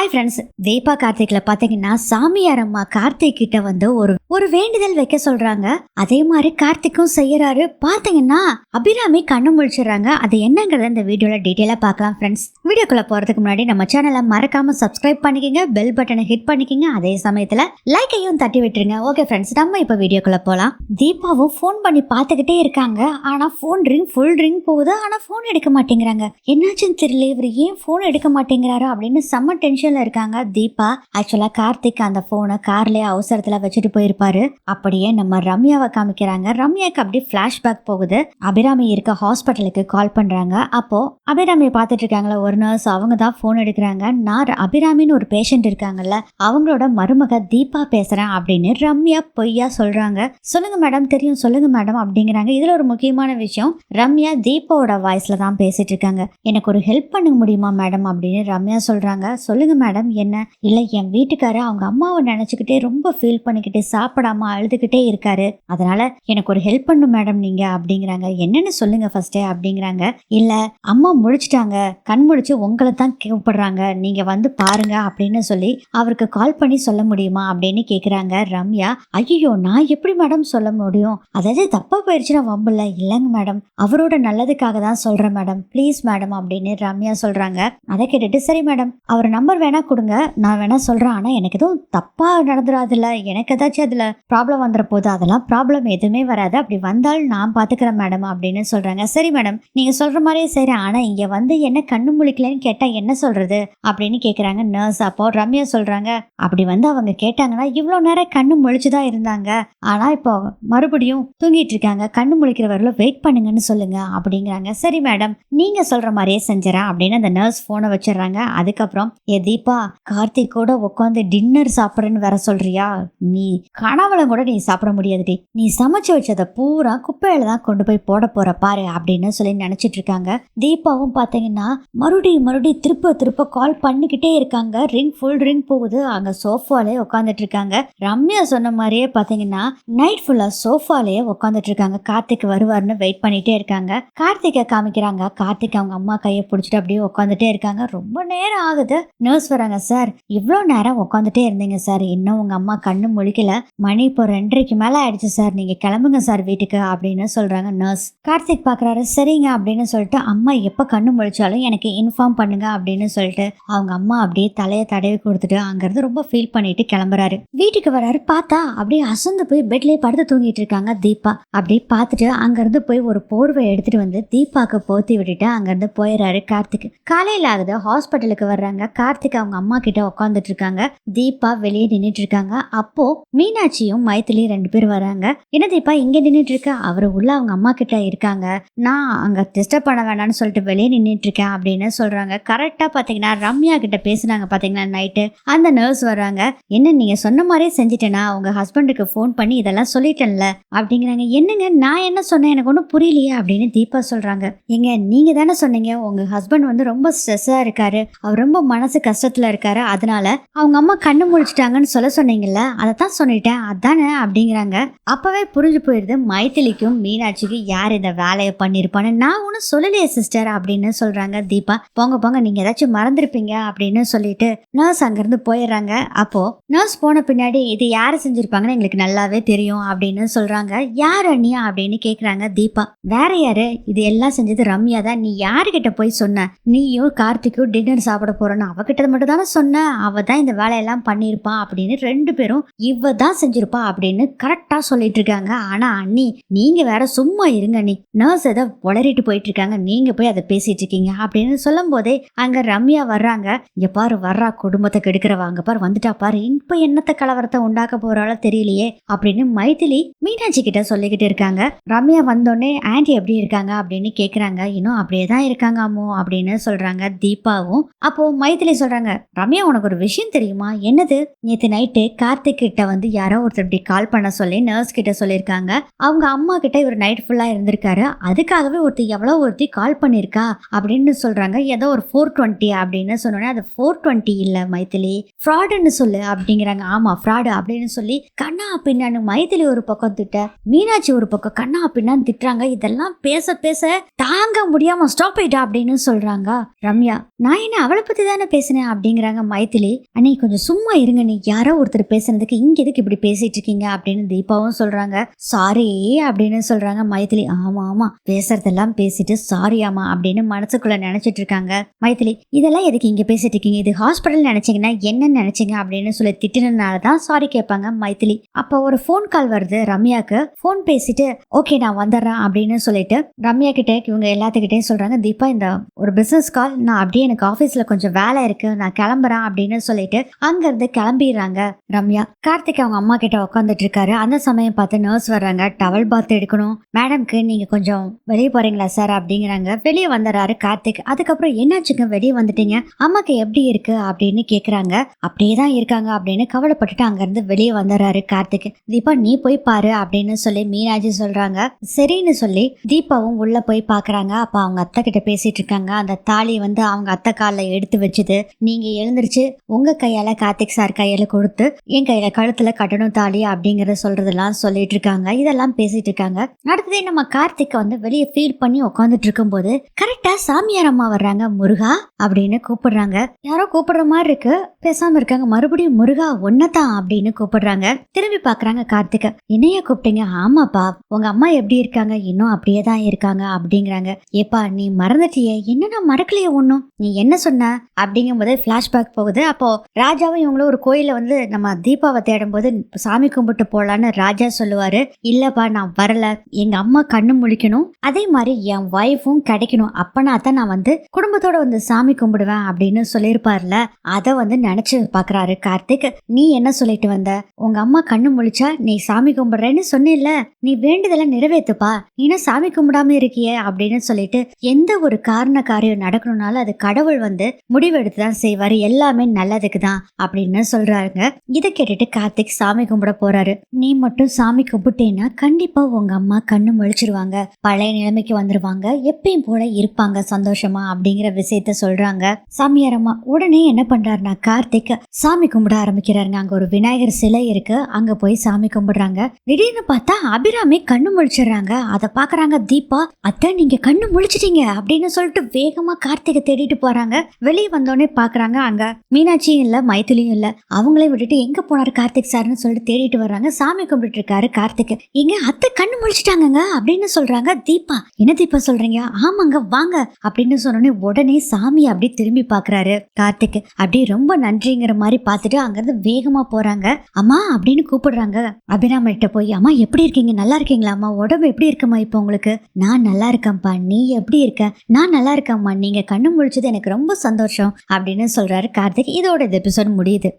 Hi friends Deepa கார்த்திக்ல பாத்தீங்கன்னா சாமியார் அம்மா கார்த்திக் கிட்ட வந்து ஒரு ஒரு வேண்டுதல் வைக்க சொல்றாங்க. அதே மாதிரி கார்த்திக்கும் செய்யறாரு. பாத்தீங்கன்னா அபிராமி கண்ணு முழிச்சிடுறாங்க. அது என்னங்கிறத இந்த வீடியோல டீட்டெயிலா பார்க்கலாம் ஃப்ரெண்ட்ஸ் வீடியோக்குள்ள போறதுக்கு முன்னாடி நம்ம சேனலை மறக்காம சப்ஸ்கிரைப் பண்ணிக்கங்க. பெல் பட்டனை ஹிட் பண்ணிக்கங்க. அதே சமயத்துல லைக்கையும் தட்டி விட்டுருங்க. ஓகே ஃப்ரெண்ட்ஸ் நம்ம இப்ப வீடியோக்குள்ள போலாம். தீபாவும் ஃபோன் பண்ணி பார்த்துக்கிட்டே இருக்காங்க. ஆனா ஃபோன் ரிங் ஃபுல் ரிங் போகுது. ஆனா ஃபோன் எடுக்க மாட்டேங்கிறாங்க. என்னாச்சுன்னு தெரியல. இவர் ஏன் ஃபோன் எடுக்க மாட்டேங்கிறாரு அப்படின்னு செம்ம டென்ஷன்ல இருக்காங்க தீபா. ஆக்சுவலா கார்த்திக் அந்த போனை கார்லயே அவசரத்துல வச்சுட்டு போயிருப்பாரு. அப்படியே நம்ம ரம்யாவை காமிக்கிறாங்க. ரம்யாக்கு அப்படியே பிளாஷ்பேக் போகுது. அபிராமி இருக்க ஹாஸ்பிட்டலுக்கு கால் பண்றாங்க. அப்போ அபிராமியை பார்த்துட்டு இருக்காங்களா ஒரு நர்ஸ் அவங்க தான் ஃபோன் எடுக்கிறாங்க. நான் அபிராமின்னு ஒரு பேஷண்ட் இருக்காங்கல்ல அவங்களோட மருமக தீபா பேசுறேன் அப்படின்னு ரம்யா பொய்யா சொல்றாங்க. சொல்லுங்க மேடம் தெரியும் சொல்லுங்க மேடம் அப்படிங்கிறாங்க. இதுல ஒரு முக்கியமான விஷயம் ரம்யா தீபாவோட வாய்ஸ்ல தான் பேசிட்டு இருக்காங்க. எனக்கு ஒரு ஹெல்ப் பண்ண முடியுமா மேடம் அப்படின்னு ரம்யா சொல்றாங்க. சொல்லுங்க மேடம் என்ன? இல்ல என் வீட்டுக்காரர் அவங்க அம்மாவை நினைச்சுக்கிட்டே ரொம்ப ஃபீல் பண்ணிக்கிட்டு சாப்பிடாம அழுதுகிட்டே இருக்காரு. அதனால எனக்கு ஒரு ஹெல்ப் பண்ணும் மேடம் நீங்க அப்படிங்கிறாங்க. என்னன்னு சொல்லுங்க ஃபர்ஸ்ட் அப்படிங்கிறாங்க. இல்ல அம்மா முழிச்சிட்டாங்க. கண் முழிச்சு உங்களை தான் கூப்பிடுறாங்க. நீங்க வந்து பாருங்க அப்படின்னு சொல்லி அவருக்கு கால் பண்ணி சொல்ல முடியுமா அப்படின்னு கேக்குறாங்க ரம்யா. ஐயோ நான் எப்படி மேடம் சொல்ல முடியும்? அதாவது தப்பா போயிடுச்சுன்னா வம்புல. இல்லைங்க மேடம் அவரோட நல்லதுக்காக தான் சொல்றேன் மேடம் ப்ளீஸ் மேடம் அப்படின்னு ரம்யா சொல்றாங்க. அதை கேட்டுட்டு சரி மேடம் அவர் நம்பர் வேணா கொடுங்க. நான் வேணா சொல்றேன். ஆனா எனக்கு எதுவும் தப்பாக நடந்துடாதுல்ல எனக்கு ஏதாச்சும் அதுல ப்ராப்ளம் வந்துட போது அதெல்லாம் ப்ராப்ளம் எதுவுமே வராது. அப்படி வந்தால் நான் பார்த்துக்கிறேன் மேடம் அப்படின்னு சொல்றாங்க. சரி மேடம் நீங்க சொல்ற மாதிரியே சரி. ஆனா இங்க வந்து என்ன கண்ணு முழிக்கலன்னு கேட்டால் என்ன சொல்றது? அப்படின்னு கேட்குறாங்க நர்ஸ் அப்போ ரம்யா சொல்றாங்க அப்படி வந்து அவங்க கேட்டாங்கன்னா இவ்வளோ நேரம் கண்ணு முழிச்சு தான் இருந்தாங்க. ஆனா இப்போ மறுபடியும் தூங்கிட்டு இருக்காங்க கண்ணு முழிக்கிற வரல. வெயிட் பண்ணுங்கன்னு சொல்லுங்க அப்படிங்கிறாங்க. சரி மேடம் நீங்க சொல்ற மாதிரியே செஞ்சுறேன் அப்படின்னு அந்த நர்ஸ் ஃபோனை வச்சிடுறாங்க. அதுக்கப்புறம் எது தீபா கார்த்திக் கூட உட்காந்து டின்னர் சாப்பிட்றேன்னு வேற சொல்றியா? நீ கனவுல கூட நீ சாப்பிட முடியாதுடி நீ சமைச்சு வச்சதை பூரா குப்பையில தான் கொண்டு போய் போட போற பாரு அப்படின்னு சொல்லி நினைச்சிட்டு இருக்காங்க. தீபாவும் பாத்தீங்கன்னா மறுபடியும் மறுபடியும் திருப்ப திருப்ப கால் பண்ணிக்கிட்டே இருக்காங்க. ரிங் ஃபுல் ரிங் போகுது. அங்க சோஃபாலே உட்காந்துட்டு இருக்காங்க. ரம்யா சொன்ன மாதிரியே பாத்தீங்கன்னா நைட் ஃபுல்லா சோஃபாலேயே உட்காந்துட்டு இருக்காங்க. கார்த்திக் வருவார்னு வெயிட் பண்ணிட்டே இருக்காங்க. கார்த்திகை காமிக்கிறாங்க. கார்த்திக் அவங்க அம்மா கையை பிடிச்சிட்டு அப்படியே உட்காந்துட்டே இருக்காங்க. ரொம்ப நேரம் ஆகுது. நர்ஸ் வராங்க சார் இவ்வளோ நேரம் உட்காந்துட்டே இருந்தீங்க சார். இன்னும் உங்க அம்மா கண்ணு முழிக்கல. மணி இப்போ ரெண்டரைக்கு மேல ஆயிடுச்சு சார். நீங்க கிளம்புங்க சார் வீட்டுக்கு அப்படின்னு சொல்றாங்க நர்ஸ். கார்த்திக் பாக்குறாரு சரிங்க அப்படின்னு சொல்லிட்டு அம்மா எப்போ கண்ணு முழிச்சாலும் எனக்கு இன்ஃபார்ம் பண்ணுங்க அப்படின்னு சொல்லிட்டு அவங்க அம்மா அப்படியே தலையை தடவி கொடுத்துட்டு அங்கேருந்து ரொம்ப ஃபீல் பண்ணிட்டு கிளம்புறாரு. வீட்டுக்கு வராரு பார்த்தா அப்படியே அசந்து போய் பெட்லேயே படுத்து தூங்கிட்டு இருக்காங்க தீபா. அப்படியே பார்த்துட்டு அங்கேருந்து போய் ஒரு போர்வை எடுத்துட்டு வந்து தீபாக்கு போத்தி விட்டுட்டு அங்கேருந்து போயிடுறாரு கார்த்திக். காலையில ஆகுது ஹாஸ்பிட்டலுக்கு வர்றாங்க. கார்த்திக் அவங்க அம்மா கிட்ட உட்காந்துட்டு இருக்காங்க. தீபா வெளியே நின்னுட்டு இருக்காங்க. அப்போ மீனாட்சியும் மைத்திலி ரெண்டு பேர் வராங்க. என்ன தீபா இங்க நின்னுட்டு இருக்க? அவரு உள்ள அவங்க அம்மா கிட்ட இருக்காங்க. நான் அங்க டிஸ்டர்ப் பண்ண வேணாம்னு சொல்லிட்டு வெளியே நின்னுட்டு இருக்கேன் அப்படின்னு சொல்றாங்க. கரெக்டா பாத்தீங்கன்னா ரம்யா கிட்ட பேசுனாங்க பாத்தீங்கன்னா நைட்டு அந்த நர்ஸ் வராங்க. என்ன நீங்க சொன்ன மாதிரியே செஞ்சுட்டேனா? உங்க ஹஸ்பண்டுக்கு ஃபோன் பண்ணி இதெல்லாம் சொல்லிட்டேன்ல? அப்படிங்கிறாங்க. என்னங்க நான் என்ன சொன்னேன்? எனக்கு ஒன்றும் புரியலையே அப்படின்னு தீபா சொல்றாங்க. ஏங்க நீங்க தானே சொன்னீங்க? உங்க ஹஸ்பண்ட் வந்து ரொம்ப ஸ்ட்ரெஸ்ஸா இருக்காரு. அவர் ரொம்ப மனசு கஷ்டத்துல இருக்காரு. அதனால அவங்க அம்மா கண்ணு முழிச்சிட்டாங்கன்னு சொல்ல சொன்னீங்கல்ல அதை தான் சொல்லிட்டேன். அதானே அப்படிங்கிறாங்க. அப்பவே புரிஞ்சு போயிருது மைத்திலிக்கும் மீனாட்சிக்கும் யார் இந்த வேலையை பண்ணியிருப்பான்னு நான் ஒன்றும் சொல்லலையே சிஸ்டர் அப்படின்னு சொல்றாங்க தீபா. போங்க போங்க நீங்க ஏதாச்சும் மறந்துருப்பீங்க அப்படின்னு சொல்லிட்டு நர்ஸ் அங்கிருந்து போயிடுறாங்க. அப்போ நர்ஸ் போன பின்னாடி இது யார் செஞ்சிருப்பாங்கன்னு எங்களுக்கு நல்லாவே தெரியும் அப்படின்னு சொல்றாங்க. யார் அண்ணியா அப்படின்னு கேக்குறாங்க தீபா. வேற யாரு? இது எல்லாம் செஞ்சது ரம்யா தான் நீ யாருகிட்ட போய் சொன்ன? நீயும் கார்த்திக்கும் டின்னர் சாப்பிட போறேன்னு அவகிட்ட மட்டும் தானே சொன்னேன். அவள் தான் இந்த வேலையெல்லாம் பண்ணியிருப்பான் அப்படின்னு ரெண்டு பேரும் இவ தான் செஞ்சிருப்பா அப்படின்னு கரெக்டாக சொல்லிட்டு இருக்காங்க ஆனால் அண்ணி நீங்கள் வேற சும்மா இருங்க அண்ணி. நர்ஸ் ஏதோ உளறிட்டு போயிட்டு இருக்காங்க நீங்கள் போய் அதை பேசிட்டு இருக்கீங்க அப்படின்னு சொல்லும் போதே அங்கே ரம்யா வர்றாங்க. இங்கே பாரு வர்றா குடும்பத்தை கெடுக்கிறவாங்க பாரு வந்துட்டா பாரு. இப்போ என்னத்த கலவரத்தை உண்டாக்க போறாளோ தெரியலையே அப்படின்னு மைதிலி மீனாட்சி கிட்ட சொல்லிக்கிட்டு இருக்காங்க. ரம்யா வந்தோடனே ஆண்டி எப்படி இருக்காங்க? அப்படின்னு கேட்குறாங்க இன்னும் அப்படியே தான் இருக்காங்க அம்மோ அப்படின்னு சொல்கிறாங்க தீபாவும். அப்போ மைதிலி சொல்கிறாங்க சொல்றாங்க. ரம்யா உனக்கு ஒரு விஷயம் தெரியுமா? என்னது? நேற்று நைட்டு கார்த்திக் கிட்ட வந்து யாரோ ஒருத்தர் இப்படி கால் பண்ண சொல்லி நர்ஸ் கிட்ட சொல்லியிருக்காங்க. அவங்க அம்மா கிட்ட இவர் நைட் ஃபுல்லா இருந்திருக்காரு. அதுக்காகவே ஒருத்தர் எவ்வளோ ஒருத்தி கால் பண்ணியிருக்கா அப்படின்னு சொல்றாங்க. ஏதோ ஒரு ஃபோர் டுவெண்ட்டி அப்படின்னு சொன்னோன்னே அது ஃபோர் டுவெண்ட்டி இல்லை மைதிலி. ஃப்ராடுன்னு சொல்லு அப்படிங்கிறாங்க. ஆமா ஃப்ராடு அப்படின்னு சொல்லி கண்ணா அப்படின்னு மைதிலி ஒரு பக்கம் திட்ட மீனாட்சி ஒரு பக்கம் கண்ணா அப்படின்னு திட்டுறாங்க. இதெல்லாம் பேச பேச தாங்க முடியாம ஸ்டாப் ஆயிட்டா அப்படின்னு சொல்றாங்க. ரம்யா நான் என்ன அவளை பத்தி தானே பேசினேன்? அப்படிங்கிறாங்க மைத்திலி அண்ணி கொஞ்சம் சும்மா இருங்க நீ யாரோ ஒருத்தர் பேசுனதுக்கு இங்க எதுக்கு இப்படி பேசிட்டு இருக்கீங்க அப்படின்னு தீபாவும் சொல்றாங்க. சாரி அப்படின்னு சொல்றாங்க மைத்திலி ஆமா ஆமா பேசுறதெல்லாம் பேசிட்டு சாரி ஆமா அப்படின்னு மனசுக்குள்ள நினைச்சிட்டு இருக்காங்க மைத்திலி இதெல்லாம் எதுக்கு இங்க பேசிட்டு இருக்கீங்க? இது ஹாஸ்பிட்டல் நினைச்சீங்கன்னா என்ன நினைச்சீங்க? அப்படின்னு சொல்லி திட்டினதுனால தான் சாரி கேட்பாங்க மைத்திலி அப்போ ஒரு ஃபோன் கால் வருது ரம்யாக்கு. ஃபோன் பேசிட்டு ஓகே நான் வந்துடுறேன் அப்படின்னு சொல்லிட்டு ரம்யா கிட்ட இவங்க எல்லாத்துக்கிட்டையும் சொல்றாங்க தீபா இந்த ஒரு பிசினஸ் கால் நான் அப்படியே எனக்கு ஆஃபீஸில் கொஞ்சம் வேலை இருக்கு. நான் கிளம்புறேன் அப்படின்னு சொல்லிட்டு அங்கிருந்து கிளம்பிடுறாங்க ரம்யா. கார்த்திக் அவங்க அம்மா கிட்ட உட்காந்துட்டு இருக்காரு. அந்த சமயம் பார்த்து நர்ஸ் வர்றாங்க. டவல் பாத் எடுக்கணும். மேடம்க்கு நீங்க கொஞ்சம் வெளியே போறீங்களா சார் அப்படிங்கிறாங்க. வெளியே வந்துடுறாரு கார்த்திக். அதுக்கப்புறம் என்னாச்சுங்க வெளியே வந்துட்டீங்க? அம்மாக்கு எப்படி இருக்கு? அப்படின்னு கேக்குறாங்க. அப்படியே தான் இருக்காங்க அப்படின்னு கவலைப்பட்டுட்டு அங்கிருந்து வெளியே வந்துடுறாரு கார்த்திக். தீபா நீ போய் பாரு அப்படின்னு சொல்லி மீனாட்சி சொல்றாங்க. சரின்னு சொல்லி தீபாவும் உள்ள போய் பாக்குறாங்க. அப்ப அவங்க அத்தை கிட்ட பேசிட்டு இருக்காங்க. அந்த தாலி வந்து அவங்க அத்தை காலில் எடுத்து வச்சுது. நீங்க எழுந்திருச்சு உங்க கையால கார்த்திக் சார் கையில கொடுத்து என் கையில கழுத்துல கட்டணும் தாலி அப்படிங்கறத சொல்றதெல்லாம் சொல்லிட்டு இருக்காங்க. இதெல்லாம் பேசிட்டு இருக்காங்க. அடுத்ததே நம்ம கார்த்திக் வந்து வெளியே ஃபீல் பண்ணி உட்காந்துட்டு இருக்கும்போது கரெக்டா சாமியார் அம்மா வர்றாங்க முருகா அப்படின்னு கூப்பிடுறாங்க. யாரோ கூப்பிடுற மாதிரி இருக்கு. பேசாம இருக்காங்க. மறுபடியும் முருகா ஒன்னதான் அப்படின்னு கூப்பிடுறாங்க. திரும்பி பாக்குறாங்க கார்த்திக் என்னைய கூப்பிட்டீங்க? ஆமாப்பா. உங்க அம்மா எப்படி இருக்காங்க? இன்னும் அப்படியே தான் இருக்காங்க அப்படிங்கிறாங்க. ஏப்பா நீ மறந்துட்டியே. என்னன்னா மறக்கலையே ஒன்றும் நீ என்ன சொன்ன? அப்படிங்கும் போது ஃப்ளாஷ்பேக் போகுது. அப்போ ராஜாவும் இவங்களும் ஒரு கோயிலில் வந்து நம்ம தீபாவை தேடும் போது சாமி கும்பிட்டு போகலான்னு ராஜா சொல்லுவாரு. இல்லைப்பா நான் வரல. எங்க அம்மா கண்ணு முழிக்கணும். அதே மாதிரி என் ஒய்ஃபும் கிடைக்கணும். அப்பனா தான் நான் வந்து குடும்பத்தோட வந்து சாமி கும்பிடுவேன் அப்படின்னு சொல்லியிருப்பார்ல. அதை வந்து நினச்சி பாக்குறாரு கார்த்திக். நீ என்ன சொல்லிட்டு வந்த? உங்க அம்மா கண்ணு முழிச்சா நீ சாமி கும்பிடுறேன்னு சொன்னில்ல. நீ வேண்டுதலை நிறைவேத்துப்பா. நீ என்ன சாமி கும்பிடாம இருக்கியே? அப்படின்னு சொல்லிட்டு எந்த ஒரு காரண காரியம் நடக்கணும்னாலும் அது கடவுள் வந்து முடிவெடுத்து தான் செய்வாரு எல்லாமே நல்லதுக்கு தான் அப்படின்னு சொல்றாங்க இதை கேட்டுட்டு கார்த்திக் சாமி கும்பிட போறாரு. நீ மட்டும் சாமி கும்பிட்டேன்னா கண்டிப்பா உங்க அம்மா கண்ணு முழிச்சிருவாங்க பழைய நிலைமைக்கு வந்துருவாங்க எப்பயும் போல இருப்பாங்க சந்தோஷமா அப்படிங்கிற விஷயத்த சொல்றாங்க. சாமியார் அம்மா உடனே என்ன பண்றாருன்னா கார்த்திக் சாமி கும்பிட ஆரம்பிக்கிறாருங்க. அங்க ஒரு விநாயகர் சிலை இருக்கு அங்க போய் சாமி கும்பிடுறாங்க. திடீர்னு பார்த்தா அபிராமி கண்ணு முழிச்சிடுறாங்க. அதை பாக்குறாங்க தீபா அத்தை நீங்க கண்ணு முழிச்சிட்டீங்க அப்படின்னு சொல்லிட்டு வேகமா கார்த்திகை தேடிட்டு போறாங்க. வெளியே வந்தோடனே பாக்குறாங்க. அங்க மீனாட்சியும் இல்ல மைத்திலியும் இல்ல. அவங்களையும் விட்டுட்டு எங்க போனாரு கார்த்திக் சார்னு சொல்லிட்டு தேடிட்டு வர்றாங்க. சாமி கும்பிட்டு இருக்காரு கார்த்திக். இங்க அத்தை கண்ணு முழிச்சிட்டாங்கங்க அப்படின்னு சொல்றாங்க தீபா. என்ன தீபா சொல்றீங்க? ஆமாங்க வாங்க அப்படின்னு சொன்னோடனே உடனே சாமி அப்படியே திரும்பி பாக்குறாரு கார்த்திக். அப்படியே ரொம்ப நன்றிங்கிற மாதிரி பார்த்துட்டு அங்கிருந்து வேகமா போறாங்க. அம்மா அப்படின்னு கூப்பிடுறாங்க. அபிராமகிட்ட போய் அம்மா எப்படி இருக்கீங்க? நல்லா இருக்கீங்களா? அம்மா உடம்பு எப்படி இருக்குமா இப்போ உங்களுக்கு? நான் நல்லா இருக்கேன்ப்பா. நீ எப்படி இருக்க? நான் நல்லா இருக்கேம்மா நீங்க கண்ணு முழிச்சது எனக்கு ரொம்ப சந்தோஷம். அப்படின்னு சொல்றாரு கார்த்திக். இதோட இந்த எபிசோட் முடியுது.